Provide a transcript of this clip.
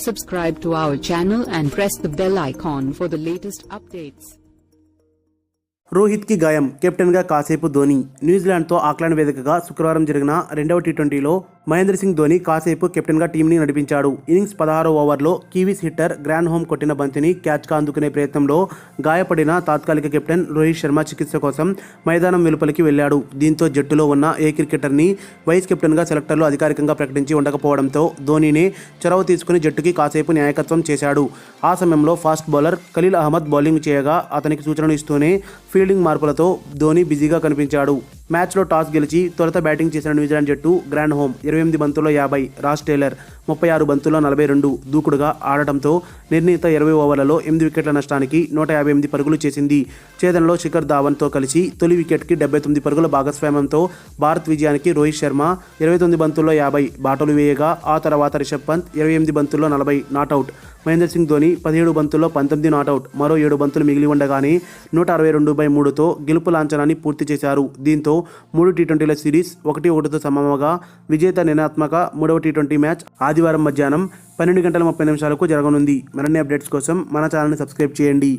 Subscribe to our channel and press the bell icon for the latest updates. రోహిత్కి గాయం కెప్టెన్గా కాసేపు ధోని న్యూజిలాండ్తో Auckland వేదికగా శుక్రవారం జరిగిన రెండవ టీ ట్వంటీలో మహేంద్ర సింగ్ ధోని కాసేపు కెప్టెన్గా టీంని నడిపించాడు. ఇన్నింగ్స్ పదహారో ఓవర్లో కివీస్ హిట్టర్ గ్రాండ్ హోమ్ కొట్టిన బంతిని క్యాచ్గా అందుకునే ప్రయత్నంలో గాయపడిన తాత్కాలిక కెప్టెన్ రోహిత్ శర్మ చికిత్స కోసం మైదానం వెలుపలికి వెళ్ళాడు దీంతో జట్టులో ఉన్న ఏ క్రికెటర్ని వైస్ కెప్టెన్గా సెలెక్టర్లు అధికారికంగా ప్రకటించి ఉండకపోవడంతో ధోనీనే చొరవ తీసుకుని జట్టుకి కాసేపు నాయకత్వం చేశాడు. ఆ సమయంలో fast bowler Khaleel Ahmed bowling చేయగా అతనికి సూచనలు ఇస్తూనే ఫీల్డింగ్ మార్పులతో ధోని బిజీగా కనిపించాడు. మ్యాచ్లో టాస్ గెలిచి తొలుత బ్యాటింగ్ చేసిన న్యూజిలాండ్ జట్టు గ్రాండ్ హోమ్ ఇరవై ఎనిమిది బంతుల్లో యాభై రాస్ టేలర్ ముప్పై ఆరు బంతుల్లో నలభై రెండు దూకుడుగా ఆడటంతో నిర్ణీత ఇరవై ఓవర్లలో ఎనిమిది వికెట్ల నష్టానికి నూట యాభై ఎనిమిది పరుగులు చేసింది. ఛేదనలో శిఖర్ ధావన్తో కలిసి తొలి వికెట్కి డెబ్బై తొమ్మిది పరుగుల భాగస్వామ్యంతో భారత్ విజయానికి రోహిత్ శర్మ ఇరవై తొమ్మిది బంతుల్లో యాభై బాటలు వేయగా ఆ తర్వాత రిషబ్ పంత్ ఇరవై ఎనిమిది బంతుల్లో నలభై నాటౌట్. మహేంద్ర సింగ్ ధోని పదిహేడు బంతుల్లో పంతొమ్మిది నాటౌట్ మరో ఏడు బంతులు మిగిలి ఉండగానే నూట అరవై రెండు బై మూడుతో గెలుపు లాంఛనాన్ని పూర్తి చేశారు. దీంతో మూడు టీ ట్వంటీల సిరీస్ ఒకటి ఒకటితో సమమగా విజేత నిర్ణయాత్మక మూడవ టీ ట్వంటీ మ్యాచ్ ఆదివారం మధ్యాహ్నం పన్నెండు గంటల ముప్పై నిమిషాలకు జరగనుంది. మరిన్ని అప్డేట్స్ కోసం మన ఛానల్ని సబ్స్క్రైబ్ చేయండి.